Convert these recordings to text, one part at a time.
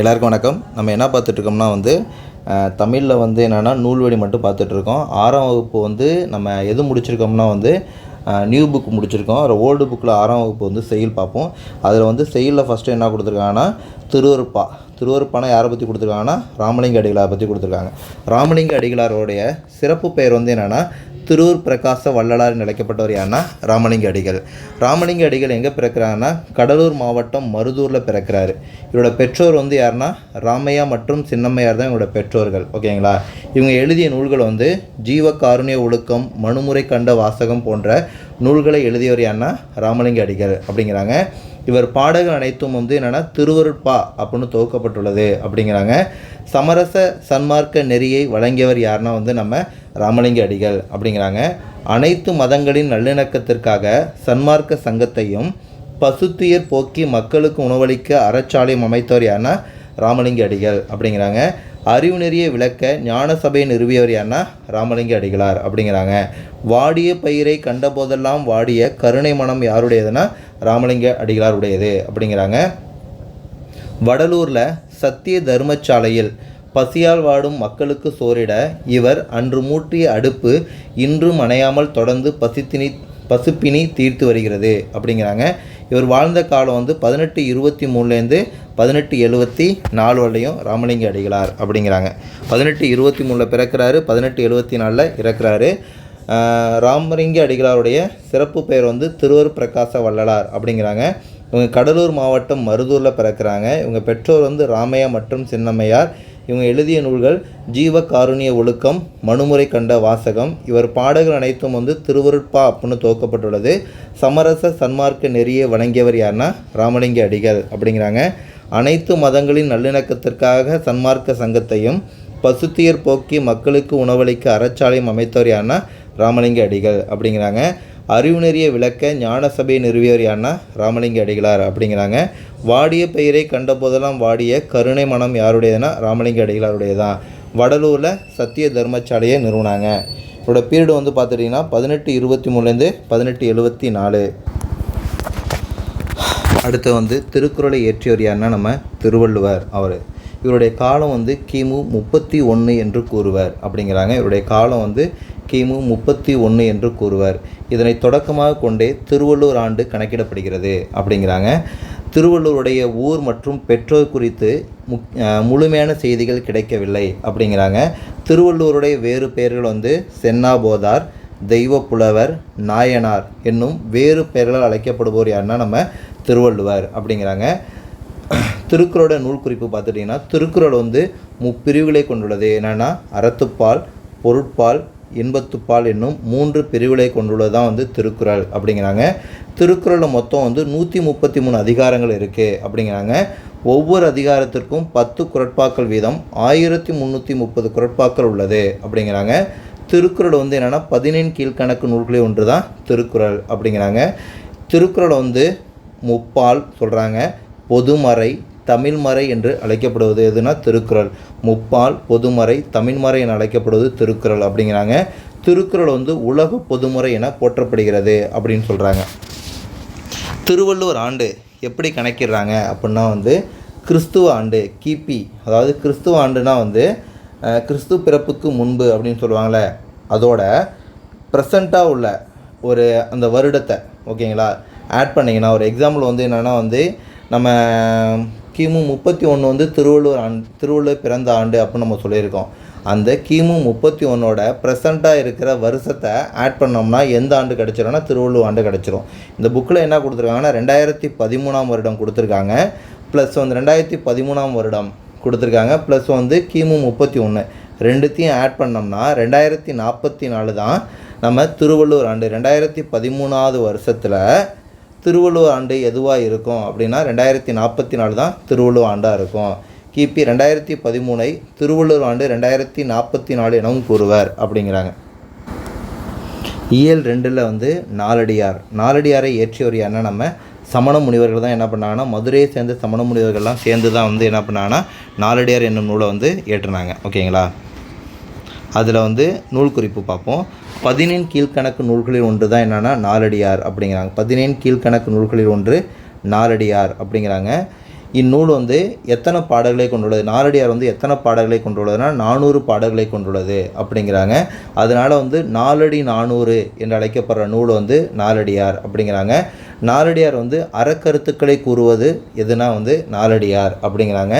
எல்லாருக்கும் வணக்கம். நம்ம என்ன பார்த்துட்ருக்கோம்னா வந்து தமிழில் வந்து என்னென்னா நூல்வழி மட்டும் பார்த்துட்ருக்கோம். ஆறாம் வகுப்பு வந்து நம்ம எது முடிச்சிருக்கோம்னா வந்து நியூ புக் முடிச்சிருக்கோம். ஒரு ஓல்டு புக்கில் ஆறாம் வகுப்பு வந்து செயல் பார்ப்போம். அதில் வந்து செயலில் ஃபஸ்ட்டு என்ன கொடுத்துருக்காங்கன்னா திருவருப்பா திருவருப்பானா யாரை பற்றி கொடுத்துருக்காங்கன்னா ராமலிங்க அடிகளாரை பற்றி கொடுத்துருக்காங்க. ராமலிங்க அடிகளாரோடைய சிறப்பு பெயர் வந்து என்னென்னா திருவூர் பிரகாச வள்ளலார் என்று அழைக்கப்பட்டவர் யாருன்னா ராமலிங்க அடிகள். ராமலிங்க அடிகள் எங்கே பிறக்கிறாருன்னா கடலூர் மாவட்டம் மருதூரில் பிறக்கிறாரு. இவரோட பெற்றோர் வந்து யாருன்னா ராமையா மற்றும் சின்னம்மையார் தான் இவரோட பெற்றோர்கள். ஓகேங்களா? இவங்க எழுதிய நூல்கள் வந்து ஜீவ காருண்ய ஒழுக்கம் மனுமுறை கண்ட வாசகம் போன்ற நூல்களை எழுதியவர் யாருன்னா ராமலிங்க அடிகள் அப்படிங்கிறாங்க. இவர் பாடல்கள் அனைத்தும் வந்து என்னென்னா திருவருட்பா அப்படின்னு துவக்கப்பட்டுள்ளது அப்படிங்கிறாங்க. சமரச சன்மார்க்க நெறியை வழங்கியவர் யாருன்னா வந்து நம்ம ராமலிங்க அடிகள் அப்படிங்கிறாங்க. அனைத்து மதங்களின் நல்லிணக்கத்திற்காக சன்மார்க்க சங்கத்தையும் பசுத்துயர் போக்கி மக்களுக்கு உணவளிக்க அறச்சாலையும் அமைத்தவர் யாருன்னா ராமலிங்க அடிகள் அப்படிங்கிறாங்க. அறிவு நெறிய விளக்க ஞான சபையை நிறுவியவர் யாருன்னா ராமலிங்க அடிகளார் அப்படிங்கிறாங்க. வாடிய பயிரை கண்ட போதெல்லாம் வாடிய கருணை மனம் யாருடையதுன்னா ராமலிங்க அடிகளார் உடையது அப்படிங்கிறாங்க. வடலூரில் சத்திய தர்மசாலையில் பசியால் வாடும் மக்களுக்கு சோறிட இவர் அன்று மூட்டிய அடுப்பு இன்றும் அணையாமல் தொடர்ந்து பசித்தினி பசுப்பினி தீர்த்து வருகிறது அப்படிங்கிறாங்க. இவர் வாழ்ந்த காலம் வந்து பதினெட்டு இருபத்தி மூணுலேருந்து பதினெட்டு எழுபத்தி நாலு வரலையும் ராமலிங்க அடிகளார் அப்படிங்கிறாங்க. பதினெட்டு இருபத்தி மூணில் பிறக்கிறாரு பதினெட்டு எழுபத்தி நாலில் இறக்குறாரு. ராமலிங்க அடிகளாருடைய சிறப்பு பெயர் வந்து திருவர் பிரகாச வள்ளலார் அப்படிங்கிறாங்க. இவங்க கடலூர் மாவட்டம் மருதூரில் பிறக்கிறாங்க. இவங்க பெற்றோர் வந்து ராமையா மற்றும் சின்னம்மையார். இவங்க எழுதிய நூல்கள் ஜீவ காருண்ய ஒழுக்கம் மனுமுறை கண்ட வாசகம். இவர் பாடல்கள் அனைத்தும் வந்து திருவருட்பா அப்படின்னு துவக்கப்பட்டுள்ளது. சமரச சன்மார்க்க நெறியை வழங்கியவர் யாருன்னா ராமலிங்க அடிகள் அப்படிங்கிறாங்க. அனைத்து மதங்களின் நல்லிணக்கத்திற்காக சன்மார்க்க சங்கத்தையும் பசுத்தியர் போக்கி மக்களுக்கு உணவளிக்க அறச்சாலையும் அமைத்தவர் யாருன்னா ராமலிங்க அடிகள் அப்படிங்கிறாங்க. அறிவு நெறிய விளக்க ஞான சபையை நிறுவியவர் யாருன்னா ராமலிங்க அடிகளார் அப்படிங்கிறாங்க. வாடிய பெயரை கண்டபோதெல்லாம் வாடிய கருணை மனம் யாருடையதுன்னா ராமலிங்க அடிகளாருடைய தான் வடலூரில் சத்திய தர்மசாலையை நிறுவனாங்க. இவரோட பீரியடு வந்து பார்த்துட்டிங்கன்னா பதினெட்டு இருபத்தி மூணுலேருந்து பதினெட்டு எழுபத்தி நாலு அடுத்து வந்து திருக்குறளை இயற்றியவர் யாருன்னா நம்ம திருவள்ளுவர் அவர். இவருடைய காலம் வந்து கிமு முப்பத்தி ஒன்று என்று கூறுவர் அப்படிங்கிறாங்க. இவருடைய காலம் வந்து கிமு முப்பத்தி ஒன்று என்று கூறுவர். இதனை தொடக்கமாக கொண்டே திருவள்ளூர் ஆண்டு கணக்கிடப்படுகிறது அப்படிங்கிறாங்க. திருவள்ளூருடைய ஊர் மற்றும் பெற்றோர் குறித்து முக் முழுமையான செய்திகள் கிடைக்கவில்லை அப்படிங்கிறாங்க. திருவள்ளூருடைய வேறு பெயர்கள் வந்து சென்னாபோதார் தெய்வ புலவர் நாயனார் என்னும் வேறு பெயர்களால் அழைக்கப்படுவோர் யாருன்னா நம்ம திருவள்ளுவர் அப்படிங்கிறாங்க. திருக்குறளோட நூல் குறிப்பு பார்த்துட்டிங்கன்னா திருக்குறள் வந்து முப்பிரிவுகளை கொண்டுள்ளது. என்னென்னா அறத்துப்பால் பொருட்பால் இன்பத்துப்பால் என்னும் மூன்று பிரிவுகளை கொண்டுள்ளது தான் வந்து திருக்குறள் அப்படிங்கிறாங்க. திருக்குறளில் மொத்தம் வந்து நூற்றி முப்பத்தி மூணு அதிகாரங்கள் இருக்குது அப்படிங்கிறாங்க. ஒவ்வொரு அதிகாரத்திற்கும் பத்து குரட்பாக்கள் வீதம் ஆயிரத்தி முந்நூற்றி முப்பது குரட்பாக்கள் உள்ளது அப்படிங்கிறாங்க. திருக்குறள் வந்து என்னென்னா பதினெண் கீழ்கணக்கு நூல்களே ஒன்று தான் திருக்குறள் அப்படிங்கிறாங்க. திருக்குறள் வந்து முப்பால் சொல்கிறாங்க பொதுமறை தமிழ்மறை என்று அழைக்கப்படுவது எதுனா திருக்குறள். முப்பால் பொதுமறை தமிழ்மறை என அழைக்கப்படுவது திருக்குறள் அப்படிங்கிறாங்க. திருக்குறள் வந்து உலக பொதுமுறை என போற்றப்படுகிறது அப்படின்னு சொல்கிறாங்க திருவள்ளுவர் ஆண்டு எப்படி கணக்கிடுறாங்க அப்படின்னா வந்து கிறிஸ்துவ ஆண்டு கிபி. அதாவது கிறிஸ்துவ ஆண்டுனா வந்து கிறிஸ்து பிறப்புக்கு முன்பு அப்படின்னு சொல்லுவாங்களே அதோட ப்ரெசண்ட்டாக உள்ள ஒரு அந்த வருடத்தை ஓகேங்களா? ஆட் பண்ணிங்கன்னா ஒரு எக்ஸாம்பிள் வந்து என்னென்னா வந்து நம்ம கிமு முப்பத்தி ஒன்று வந்து திருவள்ளுவர் ஆண்டு திருவள்ளுவர் பிறந்த ஆண்டு அப்படின்னு நம்ம சொல்லியிருக்கோம். அந்த கிமு முப்பத்தி ஒன்றோட ப்ரெசண்ட்டாக இருக்கிற வருஷத்தை ஆட் பண்ணோம்னா எந்த ஆண்டு கிடச்சிரும்னா திருவள்ளுவர் ஆண்டு கிடச்சிரும். இந்த புக்கில் என்ன கொடுத்துருக்காங்கன்னா ரெண்டாயிரத்தி பதிமூணாம் வருடம் கொடுத்துருக்காங்க. ப்ளஸ் வந்து ரெண்டாயிரத்தி பதிமூணாம் வருடம் கொடுத்துருக்காங்க. ப்ளஸ் வந்து கிமு முப்பத்தி ஒன்று ரெண்டுத்தையும் ஆட் பண்ணோம்னா ரெண்டாயிரத்தி நாற்பத்தி நாலு தான் நம்ம திருவள்ளுவர் ஆண்டு. ரெண்டாயிரத்தி பதிமூணாவது வருஷத்தில் திருவள்ளுவர் ஆண்டு எதுவாக இருக்கும் அப்படின்னா ரெண்டாயிரத்தி நாற்பத்தி நாலு தான் திருவள்ளுவர் ஆண்டாக இருக்கும். கிபி ரெண்டாயிரத்தி பதிமூணை திருவள்ளுவர் ஆண்டு ரெண்டாயிரத்தி நாற்பத்தி நாலு எனவும் கூறுவர் அப்படிங்கிறாங்க. இயல் ரெண்டில் வந்து நாலடியார். நாலடியாரை ஏற்றியவர் யாருன்னா நம்ம சமண முனிவர்கள் தான் என்ன பண்ணாங்கன்னா மதுரையை சேர்ந்த சமண முனிவர்கள்லாம் சேர்ந்து தான் வந்து என்ன பண்ணாங்கன்னா நாலடியார் என்னும் நூலை வந்து ஏற்றுனாங்க ஓகேங்களா? அதில் வந்து நூல் குறிப்பு பார்ப்போம். பதினேன் கீழ்கணக்கு நூல்களில் ஒன்று தான் என்னென்னா நாலடியார் அப்படிங்கிறாங்க. பதினேன் கீழ்கணக்கு நூல்களில் ஒன்று நாலடியார் அப்படிங்கிறாங்க. இந்நூல் வந்து எத்தனை பாடல்களை கொண்டுள்ளது? நாலடியார் வந்து எத்தனை பாடல்களை கொண்டுள்ளதுன்னா நானூறு பாடல்களை கொண்டுள்ளது அப்படிங்கிறாங்க. அதனால் வந்து நாலடி நானூறு என்று அழைக்கப்படுற நூல் வந்து நாலடியார் அப்படிங்கிறாங்க. நாலடியார் வந்து அறக்கருத்துக்களை கூறுவது எதுனா வந்து நாலடியார் அப்படிங்கிறாங்க.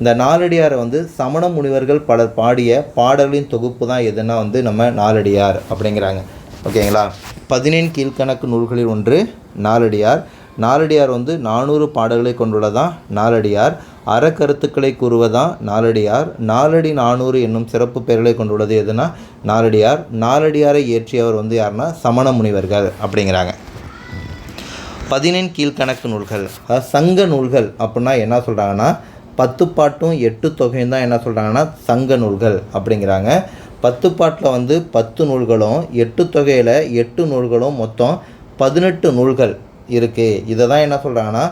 இந்த நாலடியாரை வந்து சமண முனிவர்கள் பலர் பாடிய பாடல்களின் தொகுப்பு தான் எதுனா வந்து நம்ம நாலடியார் அப்படிங்கிறாங்க. ஓகேங்களா? பதினேழு கீழ்கணக்கு நூல்களில் ஒன்று நாலடியார். நாலடியார் வந்து நானூறு பாடல்களை கொண்டுள்ளதான் நாலடியார். அறக்கருத்துக்களை கூறுவதான் நாலடியார். நாலடி நானூறு என்னும் சிறப்பு பெயர்களை கொண்டுள்ளது எதுனா நாலடியார். நாலடியாரை இயற்றியவர் வந்து யாருன்னா சமண முனிவர்கள் அப்படிங்கிறாங்க. பதினேழு கீழ்கணக்கு நூல்கள் சங்க நூல்கள் அப்படின்னா என்ன சொல்கிறாங்கன்னா பத்து பாட்டும் எட்டு தொகையும் தான் என்ன சொல்கிறாங்கன்னா சங்க நூல்கள் அப்படிங்கிறாங்க. பத்து பாட்டில் வந்து பத்து நூல்களும் எட்டு தொகையில் எட்டு நூல்களும் மொத்தம் பதினெட்டு நூல்கள் இருக்குது இதை தான் என்ன சொல்கிறாங்கன்னா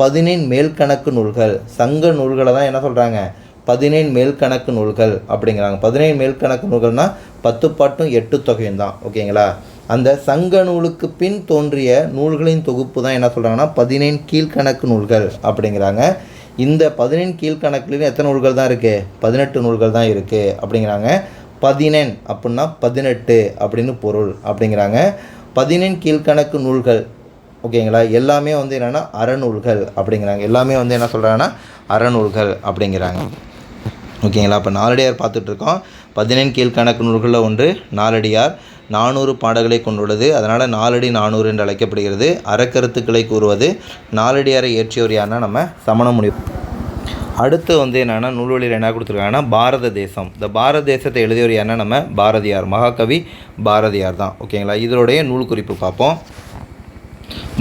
பதினேழு மேல்கணக்கு நூல்கள். சங்க நூல்களை தான் என்ன சொல்கிறாங்க பதினேழு மேல்கணக்கு நூல்கள் அப்படிங்கிறாங்க. பதினேழு மேல்கணக்கு நூல்கள்னால் பத்து பாட்டும் எட்டு தொகையும் தான். ஓகேங்களா? அந்த சங்க நூலுக்கு பின் தோன்றிய நூல்களின் தொகுப்பு தான் என்ன சொல்கிறாங்கன்னா பதினேழு கீழ்கணக்கு நூல்கள் அப்படிங்கிறாங்க. இந்த பதினெண் கீழ்கணக்குலேயும் எத்தனை நூல்கள் தான் இருக்குது பதினெட்டு நூல்கள் தான் இருக்குது அப்படிங்கிறாங்க. பதினெண் அப்படின்னா பதினெட்டு அப்படின்னு பொருள் அப்படிங்கிறாங்க. பதினெண் கீழ்கணக்கு நூல்கள் ஓகேங்களா? எல்லாமே வந்து என்னென்னா அறநூல்கள் அப்படிங்கிறாங்க. எல்லாமே வந்து என்ன சொல்கிறாங்கன்னா அறநூல்கள் அப்படிங்கிறாங்க. ஓகேங்களா? இப்போ நாலடியார் பார்த்துட்ருக்கோம் பதினெண் கீழ்கணக்கு நூல்களில் ஒன்று நாலடியார். நானூறு பாடல்களை கொண்டுள்ளது. அதனால் நாலடி நானூறு என்று அழைக்கப்படுகிறது. அறக்கருத்துக்களை கூறுவது நாலடியாரை இயற்றியவர் யாருன்னா நம்ம சமண முடியும் அடுத்து வந்து என்னென்னா நூல்வழியில் என்ன கொடுத்துருக்காங்கன்னா பாரத தேசம். இந்த பாரத தேசத்தை எழுதியவர் என்ன நம்ம பாரதியார். மகாகவி பாரதியார் தான். ஓகேங்களா? இதனுடைய நூல் குறிப்பு பார்ப்போம்.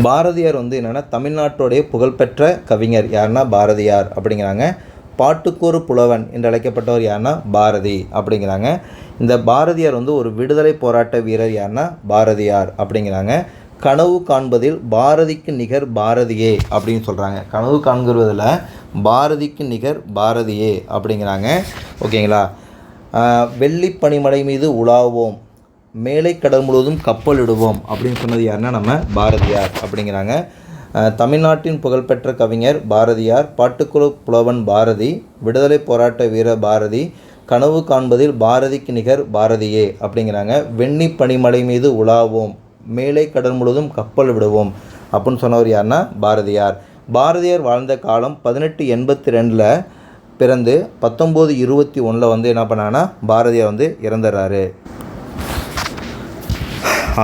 பாரதியார் வந்து என்னென்னா தமிழ்நாட்டுடைய புகழ்பெற்ற கவிஞர் யாருன்னா பாரதியார் அப்படிங்கிறாங்க. பாட்டுக்கோரு புலவன் என்று அழைக்கப்பட்டவர் யாருன்னா பாரதி அப்படிங்கிறாங்க. இந்த பாரதியார் வந்து ஒரு விடுதலை போராட்ட வீரர் யாருன்னா பாரதியார் அப்படிங்கிறாங்க. கனவு காண்பதில் பாரதிக்கு நிகர் பாரதியே அப்படின்னு சொல்கிறாங்க கனவு காண்கிறதில் பாரதிக்கு நிகர் பாரதியே அப்படிங்கிறாங்க. ஓகேங்களா? வெள்ளி பனிமலை மீது உலாவோம். மேலை கடல் முழுவதும் கப்பல் இடுவோம் அப்படின்னு சொன்னது யாருன்னா நம்ம பாரதியார் அப்படிங்கிறாங்க. தமிழ்நாட்டின் புகழ்பெற்ற கவிஞர் பாரதியார் பாட்டுக்குழு புலவன் பாரதி விடுதலை போராட்ட வீரர் பாரதி கனவு காண்பதில் பாரதிக்கு நிகர் பாரதியே அப்படிங்கிறாங்க. வெண்ணி பனிமலை மீது உலாவோம் மேலே கடல் முழுவதும் கப்பல் விடுவோம் அப்படின்னு சொன்னவர் யாருன்னா பாரதியார். பாரதியார் வாழ்ந்த காலம் பதினெட்டு எண்பத்தி ரெண்டில் பிறந்து பத்தொம்போது இருபத்தி ஒன்றில் வந்து என்ன பண்ணாங்கன்னா பாரதியார் வந்து இறந்துடுறாரு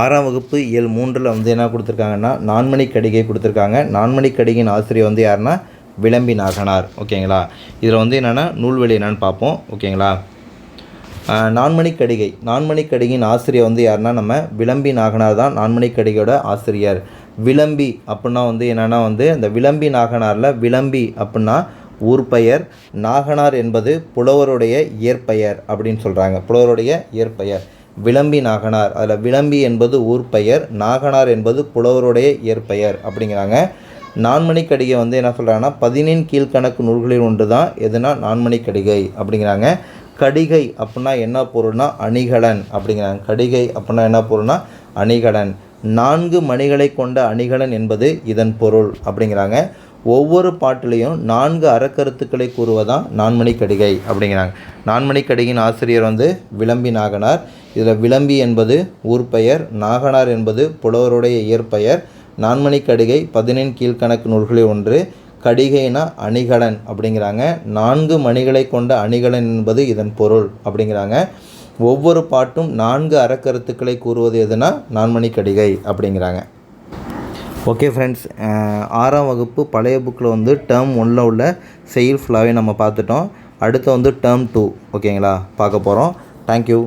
ஆறாம் வகுப்பு இயல் மூன்றில் வந்து என்ன கொடுத்துருக்காங்கன்னா நான்மணி கடிகை கொடுத்துருக்காங்க. நான்மணி கடிகையின் ஆசிரியர் வந்து யாருன்னா விளம்பி நாகனார். ஓகேங்களா? இதில் வந்து என்னென்னா நூல்வெளி என்னென்னு பார்ப்போம். ஓகேங்களா? நான்மணி கடிகை. நான்மணி கடிகையின் ஆசிரியர் வந்து யாருன்னா நம்ம விளம்பி நாகனார் தான் நான்மணி கடிகையோட ஆசிரியர். விளம்பி அப்படின்னா வந்து என்னென்னா வந்து அந்த விளம்பி நாகனாரில் விளம்பி அப்படின்னா ஊர் பெயர் நாகனார் என்பது புலவருடைய இயற்பெயர் அப்படின்னு சொல்கிறாங்க புலவருடைய இயற்பெயர். விளம்பி நாகனார். அதில் விளம்பி என்பது ஊர் பெயர் நாகனார் என்பது புலவருடைய இயற்பெயர் அப்படிங்கிறாங்க. நான்மணிக்கடிகை வந்து என்ன சொல்கிறாங்கன்னா பதினெண் கீழ்கணக்கு நூல்களில் ஒன்று தான் எதுனா நான்மணி கடிகை அப்படிங்கிறாங்க. கடிகை அப்படின்னா என்ன பொருள்னா அணிகலன் அப்படிங்கிறாங்க. கடிகை அப்படின்னா என்ன பொருள்னா அணிகலன். நான்கு மணிகளை கொண்ட அணிகலன் என்பது இதன் பொருள் அப்படிங்கிறாங்க. ஒவ்வொரு பாட்டிலையும் நான்கு அறக்கருத்துக்களை கூறுவதான் நான்மணி கடிகை அப்படிங்கிறாங்க. நான்மணி கடிகையின் ஆசிரியர் வந்து விளம்பி நாகனார். இதில் விளம்பி என்பது ஊர் பெயர் நாகனார் என்பது புலவருடைய இயற்பெயர் நான்மணி கடிகை பதினெண் கீழ்கணக்கு நூல்களில் ஒன்று கடிகைனா அணிகலன் அப்படிங்கிறாங்க. நான்கு மணிகளை கொண்ட அணிகலன் என்பது இதன் பொருள் அப்படிங்கிறாங்க. ஒவ்வொரு பாட்டும் நான்கு அறக்கருத்துக்களை கூறுவது எதுனா நான்மணி கடிகை அப்படிங்கிறாங்க. ஓகே ஃப்ரெண்ட்ஸ் ஆறாம் வகுப்பு பழைய புக்கில் வந்து டேர்ம் ஒன்றில் உள்ள செயல் ஃபுல்லாகவே நம்ம பார்த்துட்டோம். அடுத்து வந்து டேர்ம் டூ ஓகேங்களா? பார்க்க போகிறோம் தேங்க்யூ